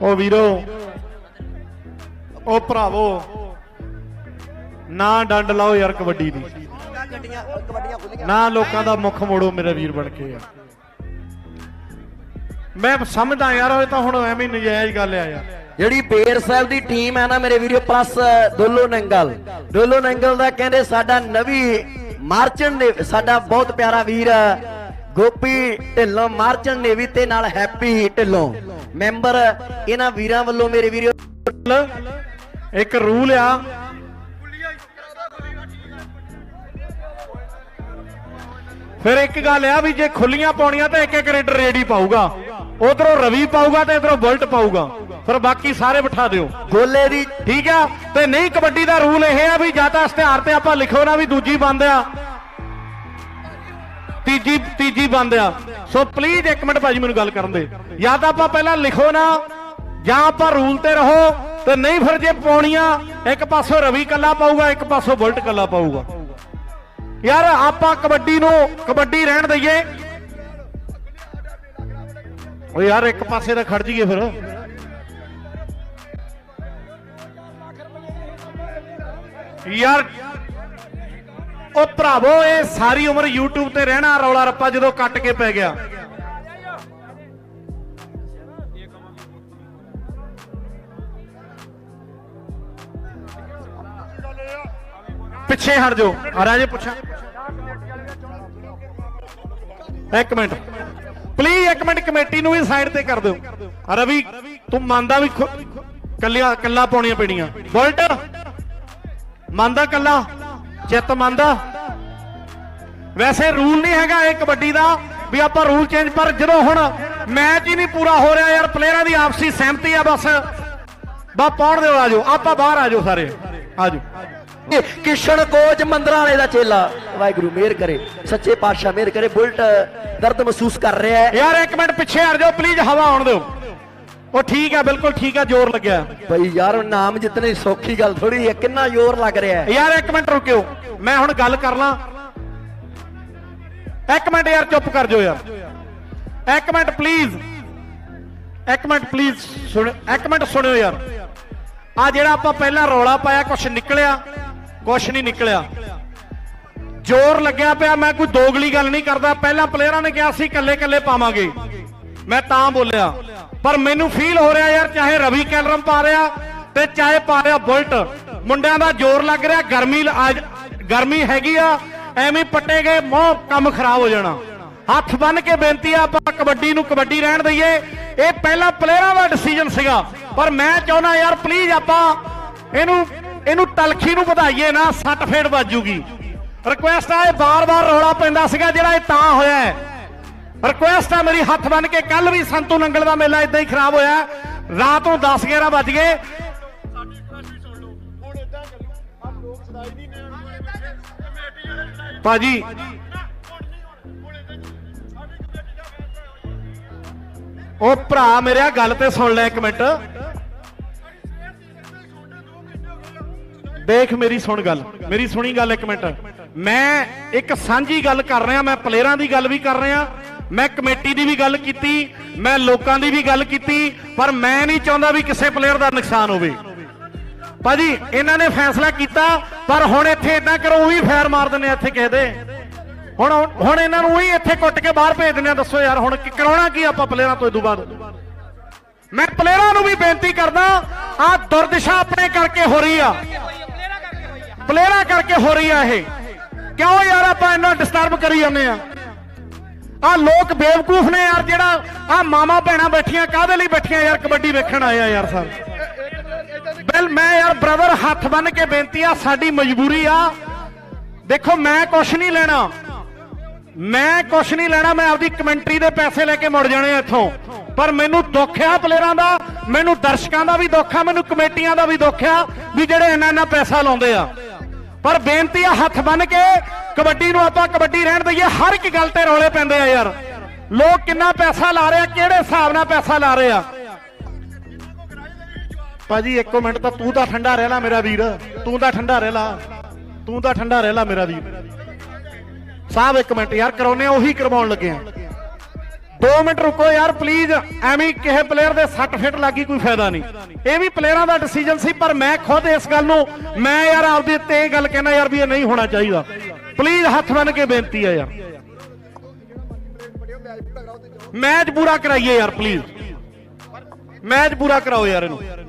ਉਹ ਵੀਰੋ। ਉਹ ਭਰਾਵੋ। ਨਾ ਡੰਡ ਲਾਓ ਯਾਰ ਕਬੱਡੀ ਦੀ। ਨਾ ਲੋਕਾਂ ਦਾ ਮੁੱਖ ਮੋੜੋ ਮੇਰਾ ਵੀਰ ਬਣ ਕੇ। ਯਾਰ ਮੈਂ ਸਮਝਦਾ ਯਾਰ ਉਹ ਤਾਂ ਹੁਣ ਐਵੇਂ ਨਜਾਇਜ਼ ਗੱਲ ਆ ਯਾਰ। ਜਿਹੜੀ ਬੇਰ ਸਾਹਿਬ ਦੀ ਟੀਮ ਹੈ ਨਾ ਮੇਰੇ ਵੀਰੋ ਪਲੱਸ ਦੋਲੋ ਨੰਗਲ। ਦੋਲੋ ਨੰਗਲ ਦਾ ਕਹਿੰਦੇ ਸਾਡਾ ਨਵੀਂ ਮਾਰਚਨ ਨੇ ਸਾਡਾ ਬਹੁਤ ਪਿਆਰਾ ਵੀਰ ਗੋਪੀ ਢਿੱਲੋਂ, ਮਾਰਚਨ ਨੇਵੀ ਤੇ ਨਾਲ ਹੈਪੀ ਢਿੱਲੋਂ। ਮੈਂਬਰ ਇਹਨਾਂ ਵੀਰਾਂ ਵੱਲੋਂ ਮੇਰੇ ਵੀਰੋ ਇੱਕ ਰੂਲ ਆ। ਫਿਰ ਇੱਕ ਗੱਲ ਆ ਵੀ ਜੇ ਖੁੱਲੀਆਂ ਪਾਉਣੀਆਂ ਤਾਂ ਇੱਕ ਇੱਕ ਰੇਡਰ ਰੇਡੀ ਪਾਊਗਾ। ਉਧਰੋਂ ਰਵੀ ਪਾਊਗਾ ਤੇ ਇਧਰੋਂ ਬੁਲਟ ਪਾਊਗਾ। ਫਿਰ ਬਾਕੀ ਸਾਰੇ ਬਿਠਾ ਦਿਓ। ਗੋਲੇ ਦੀ ਠੀਕ ਆ? ਤੇ ਨਹੀਂ ਕਬੱਡੀ ਦਾ ਰੂਲ ਇਹ ਆ ਵੀ ਜਾਂ ਤਾਂ ਇਸ਼ਤਿਹਾਰ ਤੇ ਆਪਾਂ ਲਿਖੋ ਨਾ ਵੀ ਦੂਜੀ ਬੰਦ ਆ। ਤੀਜੀ ਤੀਜੀ ਬੰਦ ਆ। ਸੋ ਪਲੀਜ਼ ਇੱਕ ਮਿੰਟ ਭਾਜੀ ਮੈਨੂੰ ਗੱਲ ਕਰਨ ਦੇ। ਜਾਂ ਤਾਂ ਆਪਾਂ ਪਹਿਲਾਂ ਲਿਖੋ ਨਾ ਜਾਂ ਆਪਾਂ ਰੂਲ ਤੇ ਰਹੋ ਤੇ ਨਹੀਂ ਫਿਰ ਜੇ ਪਾਉਣੀਆਂ ਇੱਕ ਪਾਸੋਂ ਰਵੀ ਕੱਲਾ ਪਾਊਗਾ ਇੱਕ ਪਾਸੋਂ ਬੁਲਟ ਕੱਲਾ ਪਾਊਗਾ। ਯਾਰ ਆਪਾਂ ਕਬੱਡੀ ਨੂੰ ਕਬੱਡੀ ਰਹਿਣ ਦਈਏ। ਓ ਯਾਰ ਇੱਕ ਪਾਸੇ ਤਾਂ ਖੜ ਜਾਈਏ ਫਿਰ। ਯਾਰ ਉਹ ਭਰਾਵੋ, ਇਹ ਸਾਰੀ ਉਮਰ YouTube ਤੇ ਰਹਿਣਾ, ਰੌਲਾ ਰੱਪਾ ਜਦੋਂ ਕੱਟ ਕੇ ਪੈ ਗਿਆ। ਪਿੱਛੇ ਹਟ ਜਾਓ। ਆ, ਰਾਜੇ ਪੁੱਛਾਂ। ਇੱਕ ਮਿੰਟ। ਪਲੀਜ਼ ਇੱਕ ਮਿੰਟ ਕਮੇਟੀ ਨੂੰ ਵੀ ਸਾਈਡ ਤੇ ਕਰ ਦਿਓ। ਰਵੀ ਤੂੰ ਮੰਨਦਾ ਵੀ ਕੱਲਿਆ ਕੱਲਾ ਪਾਉਣੀਆਂ ਪੈਣੀਆਂ। ਬੁਲਟ। ਮੰਨਦਾ ਕੱਲਾ। ਚਿੱਤ ਮੰਨਦਾ। ਵੈਸੇ ਰੂਲ ਨਹੀਂ ਹੈਗਾ ਇਹ ਕਬੱਡੀ ਦਾ, ਵੀ ਆਪਾਂ ਰੂਲ ਚੇਂਜ ਪਰ ਜਦੋਂ ਹੁਣ ਮੈਚ ਹੀ ਨਹੀਂ ਪੂਰਾ ਹੋ ਰਿਹਾ ਯਾਰ ਪਲੇਅਰਾਂ ਦੀ ਆਪਸੀ ਸਹਿਮਤੀ ਆ ਬਸ। ਬਾ ਪਾਉਣ ਦਿਓ ਆਜੋ ਆਪਾਂ ਬਾਹਰ ਆਜੋ ਸਾਰੇ। ਆਜੋ ਕਿਸ਼ਨ ਕੋਚ ਮੰਦਰਾਂ ਵਾਲੇ ਦਾ ਚੇਲਾ। ਵਾਹਿਗੁਰੂ ਮਿਹਰ ਕਰੇ। ਸੱਚੇ ਪਾਤਸ਼ਾਹ ਮਿਹਰ ਕਰੇ। ਬੁਲਟ ਦਰਦ ਮਹਿਸੂਸ ਕਰ ਰਿਹਾ ਹੈ। ਯਾਰ ਇੱਕ ਮਿੰਟ ਪਿੱਛੇ ਹਟ ਜਾਓ ਪਲੀਜ਼ ਹਵਾ ਆਉਣ ਦਿਓ। ਉਹ ਠੀਕ ਆ ਬਿਲਕੁਲ ਠੀਕ ਆ ਜ਼ੋਰ ਲੱਗਿਆ। ਬਈ ਯਾਰ ਨਾਮ ਜਿੱਤਣੀ ਸੌਖੀ ਗੱਲ ਥੋੜੀ ਹੈ ਕਿੰਨਾ ਜ਼ੋਰ ਲੱਗ ਰਿਹਾ ਹੈ। ਯਾਰ ਇੱਕ ਮਿੰਟ ਰੁਕਿਓ। ਮੈਂ ਹੁਣ ਗੱਲ ਕਰ ਲਾਂ। ਇੱਕ ਮਿੰਟ ਯਾਰ ਚੁੱਪ ਕਰ ਜਾਓ ਯਾਰ। ਇੱਕ ਮਿੰਟ ਪਲੀਜ਼ ਇੱਕ ਮਿੰਟ ਪਲੀਜ਼ ਸੁਣ ਇੱਕ ਮਿੰਟ ਸੁਣਿਓ ਯਾਰ। ਆ ਜਿਹੜਾ ਆਪਾਂ ਪਹਿਲਾਂ ਰੌਲਾ ਪਾਇਆ ਕੁਛ ਨਿਕਲਿਆ। ਕੁਛ ਨਹੀਂ ਨਿਕਲਿਆ। ਜ਼ੋਰ ਲੱਗਿਆ ਪਿਆ, ਮੈਂ ਕੋਈ ਦੋਗਲੀ ਗੱਲ ਨਹੀਂ ਕਰਦਾ। ਪਹਿਲਾਂ ਪਲੇਅਰਾਂ ਨੇ ਕਿਹਾ ਅਸੀਂ ਕੱਲੇ ਕੱਲੇ ਪਾਵਾਂਗੇ। ਮੈਂ ਤਾਂ ਬੋਲਿਆ। ਪਰ ਮੈਨੂੰ ਫੀਲ ਹੋ ਰਿਹਾ ਯਾਰ, ਚਾਹੇ ਰਵੀ ਕੈਲਰਮ ਪਾ ਰਿਹਾ ਤੇ ਚਾਹੇ ਪਾ ਰਿਹਾ ਬੁਲਟ। ਮੁੰਡਿਆਂ ਦਾ ਜ਼ੋਰ ਲੱਗ ਰਿਹਾ, ਗਰਮੀ ਅੱਜ ਗਰਮੀ ਹੈਗੀ ਆ, ਐਵੇਂ ਪੱਟੇ ਗਏ, ਮੋਹ ਕੰਮ ਖਰਾਬ ਹੋ ਜਾਣਾ। ਹੱਥ ਬੰਨ ਕੇ ਬੇਨਤੀ ਆ, ਆਪਾਂ ਕਬੱਡੀ ਨੂੰ ਕਬੱਡੀ ਰਹਿਣ ਦਈਏ। ਇਹ ਪਹਿਲਾਂ ਪਲੇਅਰਾਂ ਦਾ ਡਿਸੀਜਨ ਸੀਗਾ। ਪਰ ਮੈਂ ਚਾਹੁੰਦਾ ਯਾਰ ਪਲੀਜ਼ ਆਪਾਂ ਇਹਨੂੰ ਇਹਨੂੰ ਤਲਖੀ ਨੂੰ ਵਧਾਈਏ ਨਾ, ਸੱਟ ਫੇੜ ਵੱਜੂਗੀ। ਰਿਕੁਐਸਟ ਆ, ਇਹ ਬਾਰ-ਬਾਰ ਰੌਲਾ ਪੈਂਦਾ ਸੀਗਾ ਜਿਹੜਾ ਇਹ ਤਾਂ ਹੋਇਆ ਹੈ। ਰਿਕੁਐਸਟ ਆ, ਮੇਰੀ ਹੱਥ ਬੰਨ ਕੇ ਕੱਲ ਵੀ ਸੰਤੂ ਨੰਗਲ ਦਾ ਮੇਲਾ ਇਦਾਂ ਹੀ ਖਰਾਬ ਹੋਇਆ। ਰਾਤ ਨੂੰ 10 11 ਵੱਜ ਗਏ। ਭਾਜੀ, ਉਹ ਭਰਾ ਮੇਰਿਆ ਗੱਲ ਤੇ ਸੁਣ ਲੈ ਇੱਕ ਮਿੰਟ। ਦੇਖ ਮੇਰੀ ਸੁਣ ਗੱਲ, ਮੇਰੀ ਸੁਣੀ ਗੱਲ ਇੱਕ ਮਿੰਟ। ਮੈਂ ਇੱਕ ਸਾਂਝੀ ਗੱਲ ਕਰ ਰਿਹਾ, ਮੈਂ ਪਲੇਅਰਾਂ ਦੀ ਗੱਲ ਵੀ ਕਰ ਰਿਹਾ, ਮੈਂ ਕਮੇਟੀ ਦੀ ਵੀ ਗੱਲ ਕੀਤੀ, ਮੈਂ ਲੋਕਾਂ ਦੀ ਵੀ ਗੱਲ ਕੀਤੀ, ਪਰ ਮੈਂ ਨਹੀਂ ਚਾਹੁੰਦਾ ਵੀ ਕਿਸੇ ਪਲੇਅਰ ਦਾ ਨੁਕਸਾਨ ਹੋਵੇ। ਭਾਜੀ, ਇਹਨਾਂ ਨੇ ਫੈਸਲਾ ਕੀਤਾ, ਪਰ ਹੁਣ ਇੱਥੇ ਇਦਾਂ ਕਰੋ, ਉਹੀ ਫੈਰ ਮਾਰ ਦਿੰਦੇ ਆ ਇੱਥੇ ਕਿਸੇ ਦੇ। ਹੁਣ ਹੁਣ ਇਹਨਾਂ ਨੂੰ ਉਹੀ ਇੱਥੇ ਕੁੱਟ ਕੇ ਬਾਹਰ ਭੇਜ ਦਿੰਦੇ ਆ, ਦੱਸੋ ਯਾਰ, ਹੁਣ ਕਰਾਉਣਾ ਕੀ ਆਪਾਂ ਪਲੇਅਰਾਂ ਤੋਂ ਇਦੋਂ ਬਾਅਦ? ਮੈਂ ਪਲੇਅਰਾਂ ਨੂੰ ਵੀ ਬੇਨਤੀ ਕਰਦਾ ਆ ਦੁਰਦਸ਼ਾ ਆਪਣੇ ਕਰਕੇ ਹੋ ਰਹੀ ਆ। ਪਲੇਅਰਾਂ ਕਰਕੇ ਹੋ ਰਹੀ ਆ ਇਹ। ਕਿਉਂ ਯਾਰ ਆਪਾਂ ਇੰਨਾ ਡਿਸਟਰਬ ਕਰੀ ਜਾਂਦੇ ਆ? ਆ ਲੋਕ ਬੇਵਕੂਫ ਨੇ ਯਾਰ ਜਿਹੜਾ ਆ ਮਾਮਾ ਭੈਣਾਂ ਬੈਠੀਆਂ, ਕਾਹਦੇ ਲਈ ਬੈਠੀਆਂ ਯਾਰ ਕਬੱਡੀ ਵੇਖਣ ਆਏ ਆ ਯਾਰ ਸਰ? ਬਿਲ, ਮੈਂ ਯਾਰ ਬ੍ਰਦਰ ਹੱਥ ਬੰਨ ਕੇ ਬੇਨਤੀ ਆ, ਸਾਡੀ ਮਜਬੂਰੀ ਆ। ਦੇਖੋ, ਮੈਂ ਕੁਛ ਨਹੀਂ ਲੈਣਾ। ਮੈਂ ਕੁਛ ਨਹੀਂ ਲੈਣਾ, ਮੈਂ ਆਪਦੀ ਕਮੈਂਟਰੀ ਦੇ ਪੈਸੇ ਲੈ ਕੇ ਮੁੜ ਜਾਣੇ ਆ ਇੱਥੋਂ। ਪਰ ਮੈਨੂੰ ਦੁੱਖ ਆ ਪਲੇਅਰਾਂ ਦਾ, ਮੈਨੂੰ ਦਰਸ਼ਕਾਂ ਦਾ ਵੀ ਦੁੱਖ ਆ, ਮੈਨੂੰ ਕਮੇਟੀਆਂ ਦਾ ਵੀ ਦੁੱਖ ਆ, ਵੀ ਜਿਹੜੇ ਇੰਨਾ ਇੰਨਾ ਪੈਸਾ ਲਾਉਂਦੇ ਆ। ਪਰ ਬੇਨਤੀ ਆ ਹੱਥ ਬੰਨ ਕੇ, ਕਬੱਡੀ ਨੂੰ ਆਪਾਂ ਕਬੱਡੀ ਰਹਿਣ ਦਈਏ, ਹਰ ਇੱਕ ਗੱਲ ਤੇ ਰੌਲੇ ਪੈਂਦੇ ਆ ਯਾਰ। ਲੋਕ ਕਿੰਨਾ ਪੈਸਾ ਲਾ ਰਹੇ ਆ, ਕਿਹੜੇ ਹਿਸਾਬ ਨਾਲ ਪੈਸਾ ਲਾ ਰਹੇ ਆ? ਭਾਜੀ, ਇੱਕੋ ਮਿੰਟ ਤਾਂ ਤੂੰ ਤਾਂ ਠੰਡਾ ਰਹਿ ਲਾ ਮੇਰਾ ਵੀਰ, ਤੂੰ ਤਾਂ ਠੰਡਾ ਰਹਿ ਲਾ, ਤੂੰ ਤਾਂ ਠੰਡਾ ਰਹਿ ਲਾ ਮੇਰਾ ਵੀਰ। ਸਾਹਿਬ ਇੱਕ ਮਿੰਟ ਯਾਰ ਕਰਾਉਨੇ ਆ, ਉਹੀ ਕਰਵਾਉਣ ਲੱਗੇ ਆ। 2 ਮਿੰਟ ਰੁਕੋ ਯਾਰ ਪਲੀਜ਼ ਐਵੇਂ ਕਿਸੇ ਪਲੇਅਰ ਦੇ ਸੱਟ ਫਿੱਟ ਲੱਗੀ ਕੋਈ ਫਾਇਦਾ ਨਹੀਂ। ਇਹ ਵੀ ਪਲੇਅਰਾਂ ਦਾ ਡਿਸੀਜਨ ਸੀ, ਪਰ ਮੈਂ ਖੁਦ ਇਸ ਗੱਲ ਨੂੰ, ਮੈਂ ਯਾਰ ਆਪਦੇ ਤੇ ਇਹ ਗੱਲ ਕਹਿਣਾ ਯਾਰ ਵੀ ਇਹ ਨਹੀਂ ਹੋਣਾ ਚਾਹੀਦਾ। ਪਲੀਜ਼ ਹੱਥ ਬੰਨ ਕੇ ਬੇਨਤੀ ਹੈ ਯਾਰ। ਮੈਚ ਪੂਰਾ ਕਰਾਈਏ ਯਾਰ ਪਲੀਜ਼ ਮੈਚ ਪੂਰਾ ਕਰਾਓ ਯਾਰ ਇਹਨੂੰ।